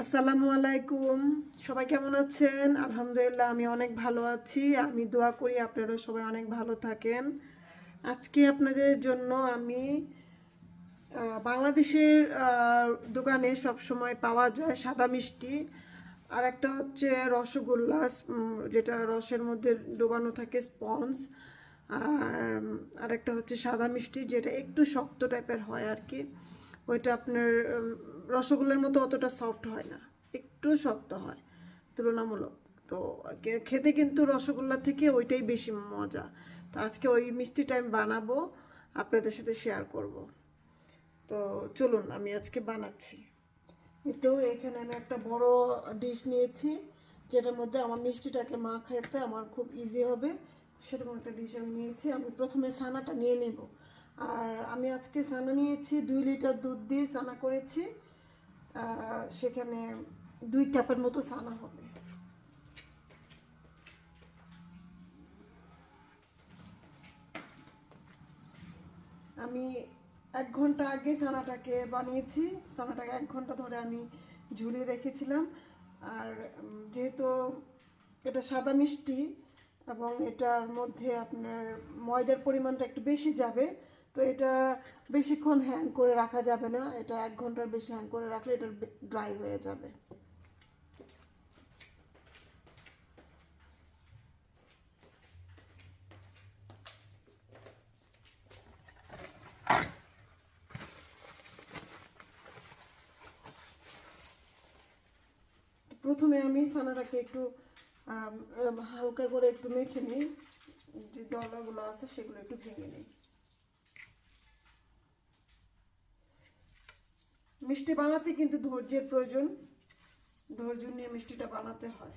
আসসালামু আলাইকুম। সবাই কেমন আছেন? আলহামদুলিল্লাহ, আমি অনেক ভালো আছি। আমি দোয়া করি আপনারা সবাই অনেক ভালো থাকেন। আজকে আপনাদের জন্য আমি বাংলাদেশের দোকানে সব সময় পাওয়া যায় সাদা মিষ্টি। আর একটা হচ্ছে রসগোল্লা যেটা রসের মধ্যে ডোবানো থাকে, স্পঞ্জ। আর আরেকটা হচ্ছে সাদা মিষ্টি, যেটা একটু শক্ত টাইপের হয় আর কি। ওইটা আপনার রসগোল্লার মতো অতটা সফট হয় না, একটু শক্ত হয়, তুলনামূলক। তো খেতে কিন্তু রসগোল্লা থেকে ওইটাই বেশি মজা। তো আজকে ওই মিষ্টিটা আমি বানাবো, আপনাদের সাথে শেয়ার করব। তো চলুন, আমি আজকে বানাচ্ছি। তো, এখানে আমি একটা বড় ডিশ নিয়েছি, যেটার মধ্যে আমার মিষ্টিটাকে মা খাইতে আমার খুব ইজি হবে। সেরকম একটা ডিশ আমি নিয়েছি। আমি প্রথমে ছানাটা নিয়ে নেব। আর আমি আজকে ছানা নিয়েছি দুই লিটার দুধ দিয়ে ছানা করেছি। সেখানে দুই কাপের মতো ছানা হবে। আমি এক ঘণ্টা আগে ছানাটাকে বানিয়েছি। ছানাটাকে এক ঘণ্টা ধরে আমি ঝুলিয়ে রেখেছিলাম। আর যেহেতু এটা সাদা মিষ্টি এবং এটার মধ্যে আপনার ময়দার পরিমাণটা একটু বেশি যাবে তো এটা বেশিক্ষণ হ্যাং করে রাখা যাবে না। এটা এক ঘণ্টার বেশি হ্যাং করে রাখলে এটা ড্রাই হয়ে যাবে। প্রথমে আমি ছানাটাকে একটু হালকা করে একটু মেখে নিই। যে দলাগুলো আছে সেগুলো একটু ভেঙে নিই। মিষ্টি বানাতে কিন্তু ধৈর্যের প্রয়োজন। ধৈর্য নিয়ে মিষ্টিটা বানাতে হয়।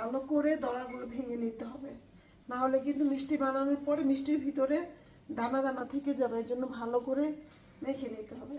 ভালো করে দড়াগুলো ভেঙে নিতে হবে। না হলে কিন্তু মিষ্টি বানানোর পরে মিষ্টির ভিতরে দানা দানা থেকে যাবে এর জন্য ভালো করে মেখে নিতে হবে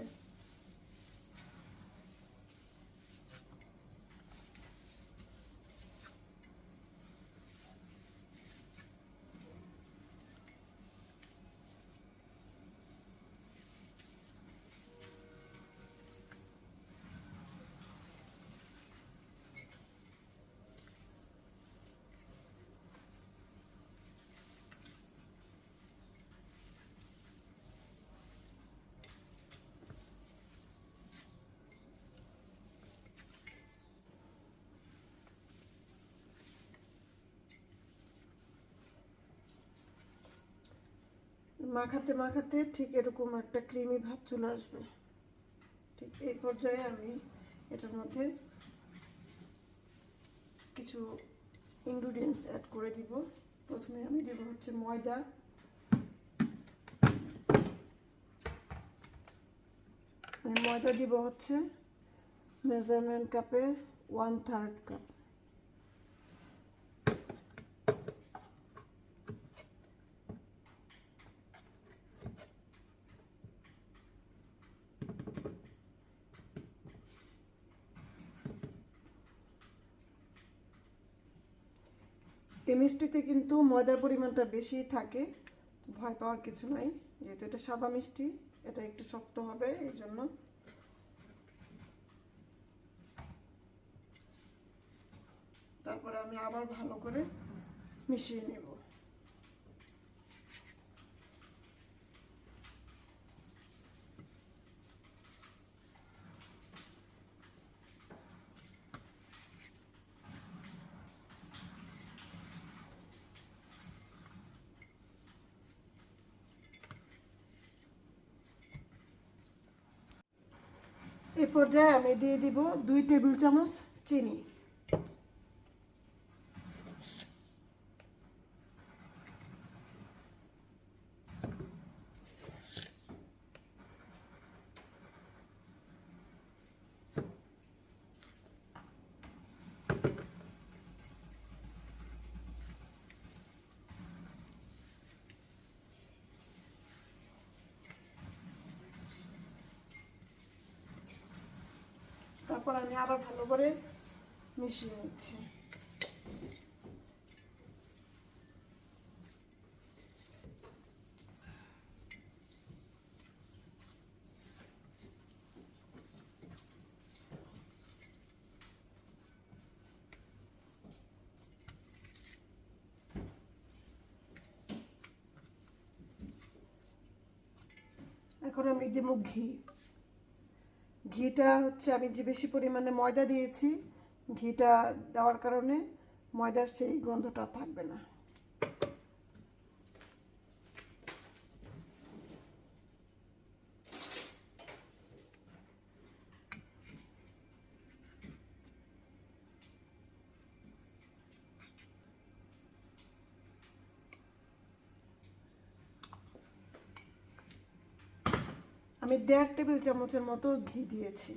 মাখাতে মাখাতে ঠিক এরকম একটা ক্রিমি ভাব চলে আসবে। ঠিক এই পর্যায়ে আমি এটার মধ্যে কিছু ইনগ্রিডিয়েন্টস অ্যাড করে দিব। প্রথমে আমি দেব হচ্ছে ময়দা। ময়দা দিব হচ্ছে মেজারমেন্ট কাপের ওয়ান থার্ড কাপ এই মিষ্টিতে কিন্তু ময়দার পরিমাণটা বেশি থাকে। ভয় পাওয়ার কিছু নাই। যেহেতু এটা সাদা মিষ্টি, এটা একটু শক্ত হবে এই জন্য। তারপরে আমি আবার ভালো করে মিশিয়ে নেব এই পর্যায়ে আমি দিয়ে দিব দুই টেবিল চামচ চিনি তারপর আমি আবার ভালো করে মিশিয়ে নিচ্ছি। এখন আমি দেব ঘি। ঘিটা হচ্ছে, আমি যে বেশি পরিমাণে ময়দা দিয়েছি, ঘিটা দেওয়ার কারণে ময়দার সেই গন্ধটা থাকবে না। আমি দেড় টেবিল চামচের মতো ঘি দিয়েছি।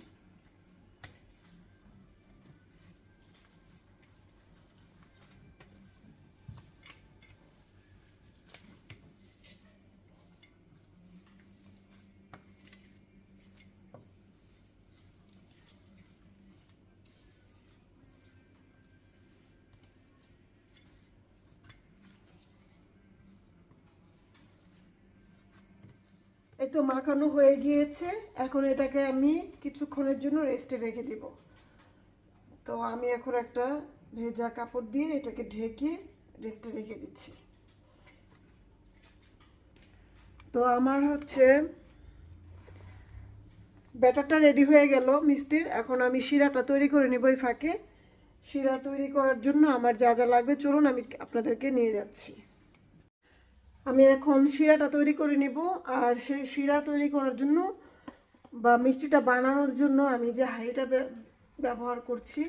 এই তো মাখানো হয়ে গিয়েছে। এখন এটাকে আমি কিছুক্ষণের জন্য রেস্টে রেখে দিব। তো আমি এখন একটা ভেজা কাপড় দিয়ে এটাকে ঢেকে রেস্টে রেখে দিচ্ছি। তো আমার হচ্ছে ব্যাটারটা রেডি হয়ে গেল মিষ্টির। এখন আমি শিরাটা তৈরি করে নেব ফাঁকে। শিরা তৈরি করার জন্য আমার যা যা লাগবে, চলুন আমি আপনাদেরকে নিয়ে যাচ্ছি। আমি এখন শিরাটা তৈরি করে নিব আর সেই শিরা তৈরি করার জন্য বা মিষ্টিটা বানানোর জন্য আমি যে হাঁড়িটা ব্যবহার করছি,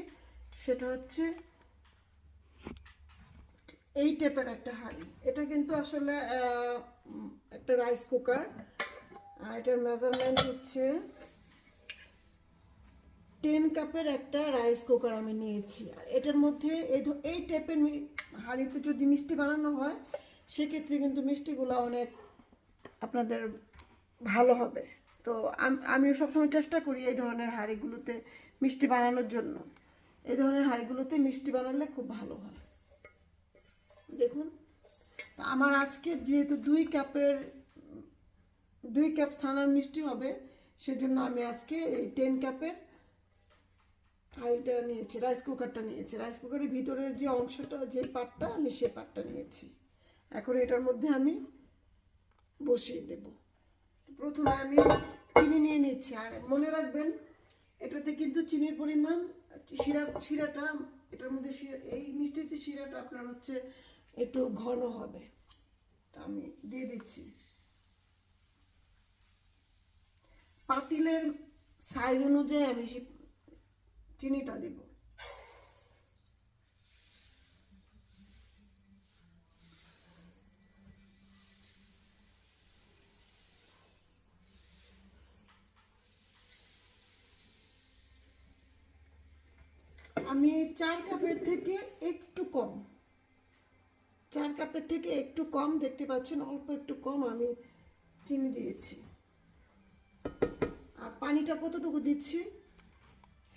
সেটা হচ্ছে এই টেপের একটা হাঁড়ি। এটা কিন্তু আসলে একটা রাইস কুকার। আর এটার মেজারমেন্ট হচ্ছে টেন কাপের একটা রাইস কুকার আমি নিয়েছি। আর এটার মধ্যে এই টাইপের হাঁড়িতে যদি মিষ্টি বানানো হয় সেক্ষেত্রে কিন্তু মিষ্টিগুলো অনেক আপনাদের ভালো হবে। তো আম- আমিও সবসময় চেষ্টা করি এই ধরনের হাঁড়িগুলোতে মিষ্টি বানানোর জন্য। এই ধরনের হাঁড়িগুলোতে মিষ্টি বানালে খুব ভালো হয়। দেখুন আমার আজকে যেহেতু দুই কাপের, দুই কাপ ছানার মিষ্টি হবে, সেজন্য আমি আজকে এই টেন কাপের হাঁড়িটা নিয়েছি রাইস কুকারটা নিয়েছি। রাইস কুকারের ভিতরের যে অংশটা, যে পাটটা, আমি সে পাটটা নিয়েছি। এখন এটার মধ্যে আমি বসিয়ে দেব। প্রথমে আমি চিনি নিয়ে নিচ্ছি। আর মনে রাখবেন, এটাতে কিন্তু চিনির পরিমাণ, শিরা, শিরাটা, এটার মধ্যে এই মিষ্টিতে শিরাটা আপনার হচ্ছে একটু ঘন হবে। তা আমি দিয়ে দিচ্ছি। পাতিলের সাইজ অনুযায়ী আমি চিনিটা দেব। আমি চার কাপের থেকে একটু কম। চার কাপের থেকে একটু কম, দেখতে পাচ্ছেন অল্প একটু কম আমি চিনি দিয়েছি। আর পানিটা কতটুকু দিচ্ছি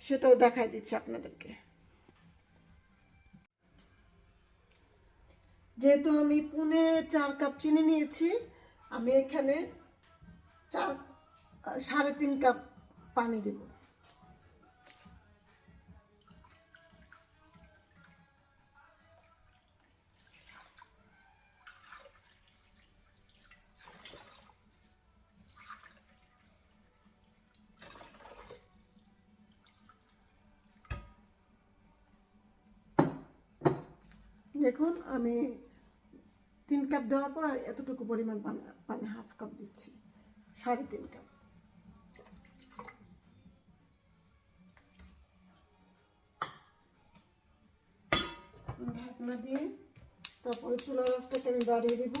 সেটাও দেখাই দিচ্ছি আপনাদেরকে। যেহেতু আমি পুনে চার কাপ চিনি নিয়েছি, আমি এখানে চার সাড়ে তিন কাপ পানি দেব। দেখুন আমি তিন কাপ দেওয়ার পর আর এতটুকু পরিমাণ পানি পানি হাফ কাপ দিচ্ছি, সাড়ে তিন কাপ। ঢাকনা দিয়ে তারপরে চুলা রাসটাকে আমি বাড়িয়ে দিব,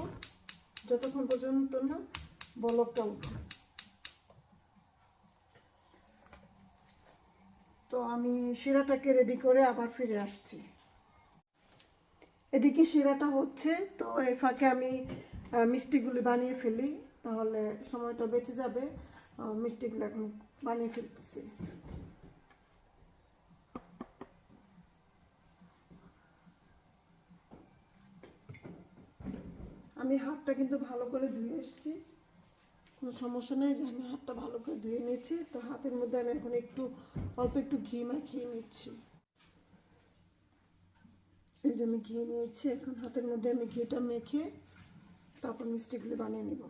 যতক্ষণ পর্যন্ত না বলকটা উঠে তো আমি শিরাটাকে রেডি করে আবার ফিরে আসছি। এদিকে শিরাটা হচ্ছে, তো এই ফাঁকে আমি মিষ্টিগুলি বানিয়ে ফেলি, তাহলে সময়টা বেঁচে যাবে। মিষ্টিগুলো এখন বানিয়ে ফেলতেছি। আমি হাতটা কিন্তু ভালো করে ধুয়ে এসেছি। কোনো সমস্যা নেই যে আমি হাতটা ভালো করে ধুয়ে নিয়েছি, তো হাতের মধ্যে আমি এখন একটু, অল্প একটু ঘি মাখিয়ে নিচ্ছি। এই যে আমি ঘি নিয়েছি, এখন হাতের মধ্যে আমি ঘিটা মেখে তারপর মিষ্টিগুলো বানিয়ে নেব।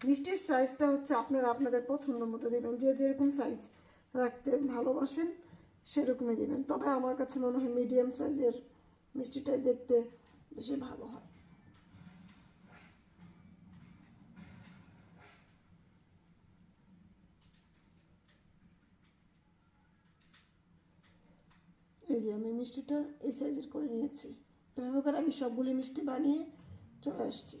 মিষ্টির সাইজটা হচ্ছে আপনারা আপনাদের পছন্দ মতো দেবেন। যে যেরকম সাইজ রাখতে ভালোবাসেন, সেরকমই দেবেন। তবে আমার কাছে মনে হয় মিডিয়াম সাইজের মিষ্টিটাই দেখতে বেশি ভালো হয়। এই যে আমি মিষ্টিটা এই সাইজের করে নিয়েছি। এভাবে করে আমি সবগুলি মিষ্টি বানিয়ে চলে আসছি।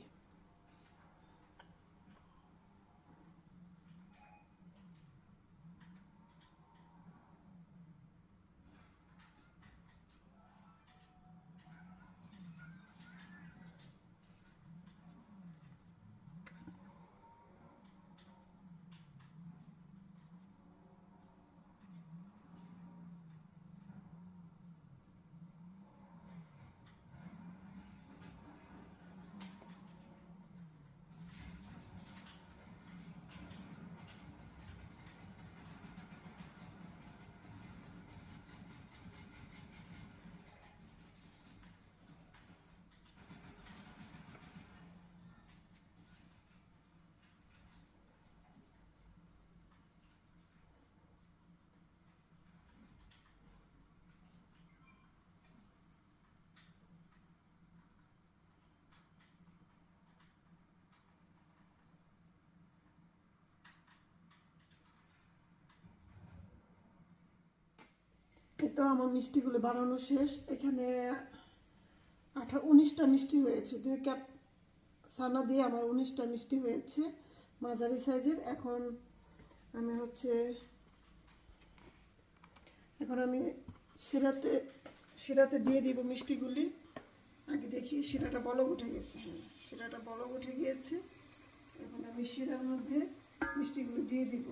তো আমার মিষ্টিগুলো বানানো শেষ। এখানে আঠা উনিশটা মিষ্টি হয়েছে। দুই কাপ সানা দিয়ে আমার উনিশটা মিষ্টি হয়েছে, মাঝারি সাইজের। এখন আমি হচ্ছে, এখন আমি শিরাতে শিরাতে দিয়ে দিব মিষ্টিগুলি। আগে দেখি, শিরাটা বলক উঠে গেছে। হ্যাঁ শিরাটা বলক উঠে গিয়েছে। এখন আমি শিরার মধ্যে মিষ্টিগুলো দিয়ে দিব।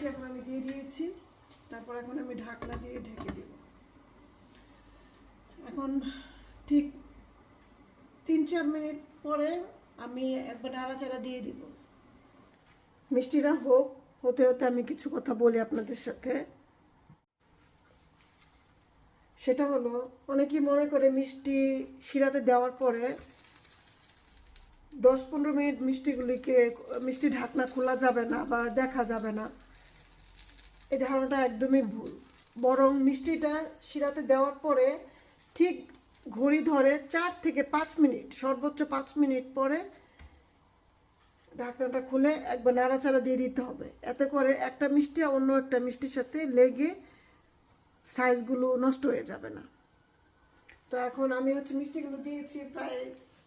মিষ্টি এখন আমি দিয়ে দিয়েছি। তারপর এখন আমি ঢাকনা দিয়ে ঢেকে দেব। এখন ঠিক তিন চার মিনিট পরে আমি একবার নাড়াচাড়া দিয়ে দিব। মিষ্টিটা হোক, হতে হতে আমি কিছু কথা বলি আপনাদের সাথে। সেটা হলো, অনেকেই মনে করে মিষ্টি শিরাতে দেওয়ার পরে দশ পনেরো মিনিট মিষ্টিগুলিকে, মিষ্টি ঢাকনা খোলা যাবে না বা দেখা যাবে না। এই ধারণাটা একদমই ভুল। বরং মিষ্টিটা শিরাতে দেওয়ার পরে ঠিক ঘড়ি ধরে চার থেকে পাঁচ মিনিট, সর্বোচ্চ পাঁচ মিনিট পরে ঢাকনাটা খুলে একবার নাড়াচাড়া দিয়ে দিতে হবে। এতে করে একটা মিষ্টি আর অন্য একটা মিষ্টির সাথে লেগে সাইজগুলো নষ্ট হয়ে যাবে না। তো এখন আমি হচ্ছে মিষ্টিগুলো দিয়েছি প্রায়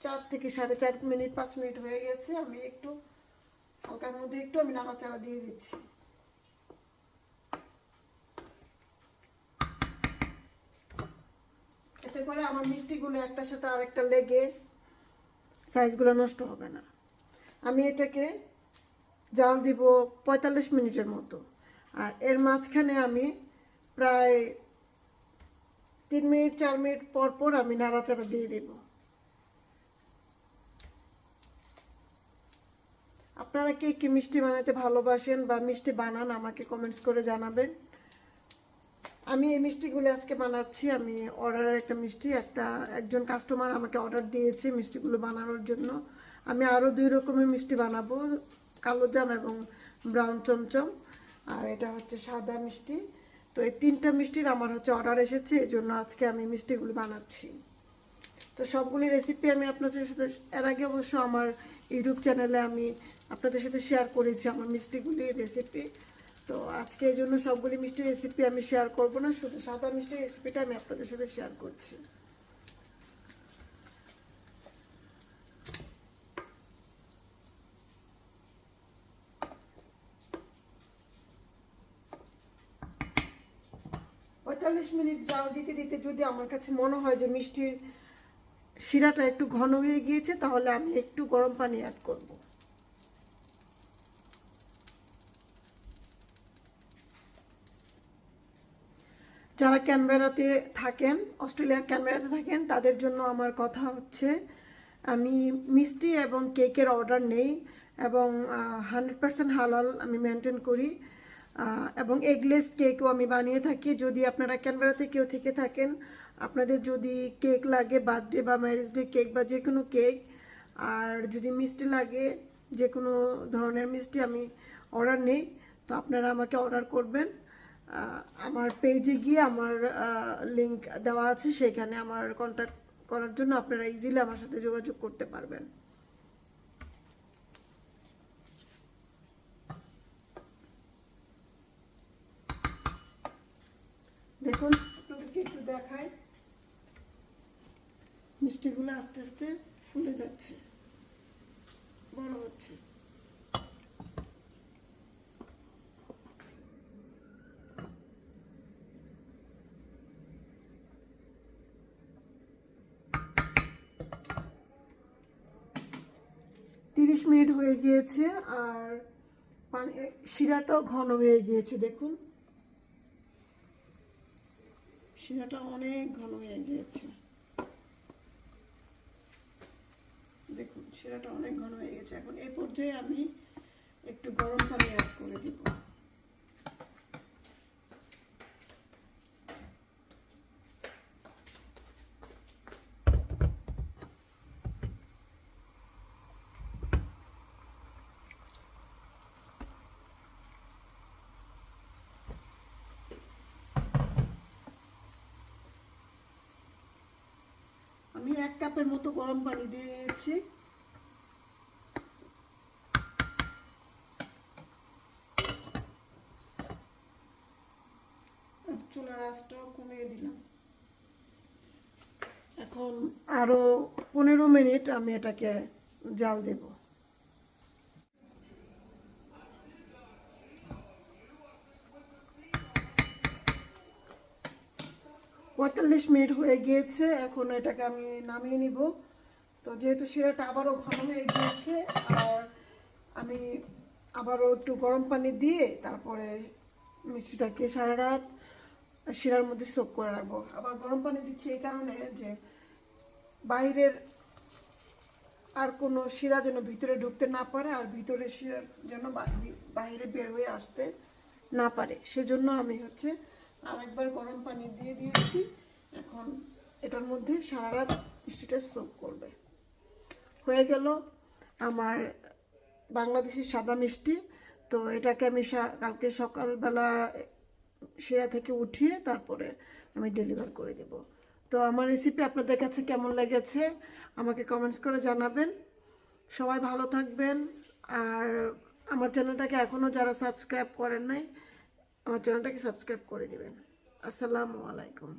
চার থেকে সাড়ে চার মিনিট, পাঁচ মিনিট হয়ে গেছে। আমি একটু হালকার মধ্যে একটু আমি নাড়াচাড়া দিয়ে দিচ্ছি। করে আমার মিষ্টিগুলো একটার সাথে আরেকটা লেগে সাইজগুলো নষ্ট হবে না। আমি এটাকে জাল দিব পঁয়তাল্লিশ মিনিটের মতো। আর এর মাঝখানে আমি প্রায় তিন মিনিট, চার মিনিট পর পর আমি নাড়াচাড়া দিয়ে দেব। আপনারা কে কি মিষ্টি বানাতে ভালোবাসেন বা মিষ্টি বানান আমাকে কমেন্টস করে জানাবেন। আমি এই মিষ্টিগুলো আজকে বানাচ্ছি। আমি অর্ডারের একটা মিষ্টি, একটা একজন কাস্টমার আমাকে অর্ডার দিয়েছে মিষ্টিগুলো বানানোর জন্য। আমি আরও দুই রকমের মিষ্টি বানাবো, কালো জাম এবং ব্রাউন চমচম। আর এটা হচ্ছে সাদা মিষ্টি। তো এই তিনটা মিষ্টির আমার হচ্ছে অর্ডার এসেছে এই জন্য আজকে আমি মিষ্টিগুলো বানাচ্ছি। তো সবগুলি রেসিপি আমি আপনাদের সাথে, এর আগে অবশ্য আমার ইউটিউব চ্যানেলে আমি আপনাদের সাথে শেয়ার করেছি আমার মিষ্টিগুলির রেসিপি তো আজকে এই জন্য সবগুলি মিষ্টির রেসিপি আমি শেয়ার করব না, শুধু সাদা মিষ্টির রেসিপিটা আমি আপনাদের সাথে শেয়ার করছি। পঁয়তাল্লিশ মিনিট জাল দিতে দিতে যদি আমার কাছে মনে হয় যে মিষ্টির শিরাটা একটু ঘন হয়ে গিয়েছে, তাহলে আমি একটু গরম পানি অ্যাড করব। যারা ক্যানবেরাতে থাকেন, অস্ট্রেলিয়ার ক্যানবেরাতে থাকেন, তাদের জন্য আমার কথা হচ্ছে, আমি মিষ্টি এবং কেকের অর্ডার নেই এবং হান্ড্রেড পার্সেন্ট হালাল আমি মেনটেন করি। এবং এগলেস কেকও আমি বানিয়ে থাকি। যদি আপনারা ক্যানবেরাতে কেউ থেকে থাকেন, আপনাদের যদি কেক লাগে বার্থডে বা ম্যারেজ ডে কেক বা যে কোনো কেক, আর যদি মিষ্টি লাগে যে কোনো ধরনের মিষ্টি আমি অর্ডার নেই, তো আপনারা আমাকে অর্ডার করবেন। আমার পেজে গিয়ে আমার লিংক দেওয়া আছে, সেখানে আমার কন্ট্যাক্ট করার জন্য আপনারা ইজিলি আমার সাথে যোগাযোগ করতে পারবেন। দেখুন, আপনাদেরকে একটু দেখাই। মিষ্টিগুলো আস্তে আস্তে ফুলে যাচ্ছে, বড় হচ্ছে। তিরিশ মিনিট হয়ে গিয়েছে আর শিরাটাও ঘন হয়ে গিয়েছে, দেখুন। শিরাটা অনেক ঘন হয়ে গিয়েছে। দেখুন, শিরাটা অনেক ঘন হয়ে গেছে এখন এই পর্যায়ে আমি একটু গরম পানি অ্যাড করে দিব আমি এক কাপের মতো গরম পানি দিয়ে নিয়েছি চুলার আঁচটাও কমিয়ে দিলাম। এখন আরও পনেরো মিনিট আমি এটাকে জাল দেব। পঁয়তাল্লিশ মিনিট হয়ে গিয়েছে, এখন এটাকে আমি নামিয়ে নিব। তো যেহেতু শিরাটা আবারও ঘন হয়ে গিয়েছে, আর আমি আবারও একটু গরম পানি দিয়ে তারপরে মিষ্টিটাকে সারা রাত শিরার মধ্যে সোক করে রাখব। আবার গরম পানি দিচ্ছি এই কারণে যে বাইরের আর কোনো শিরা যেন ভিতরে ঢুকতে না পারে, আর ভিতরে শিরা যেন বাইরে বের হয়ে আসতে না পারে। সেজন্য আমি হচ্ছে আরেকবার গরম পানি দিয়ে দিয়েছি। এখন এটার মধ্যে সারা রাত মিষ্টিটা সোপ করবে। হয়ে গেল আমার বাংলাদেশি সাদা মিষ্টি। তো এটাকে আমি কালকে সকালবেলা শিরা থেকে উঠিয়ে তারপরে আমি ডেলিভার করে দেব। তো আমার রেসিপি আপনাদের কাছে কেমন লেগেছে আমাকে কমেন্টস করে জানাবেন। সবাই ভালো থাকবেন। আর আমার চ্যানেলটাকে এখনও যারা সাবস্ক্রাইব করেন নাই আমার চ্যানেলটাকে সাবস্ক্রাইব করে দেবেন। আসসালামু আলাইকুম।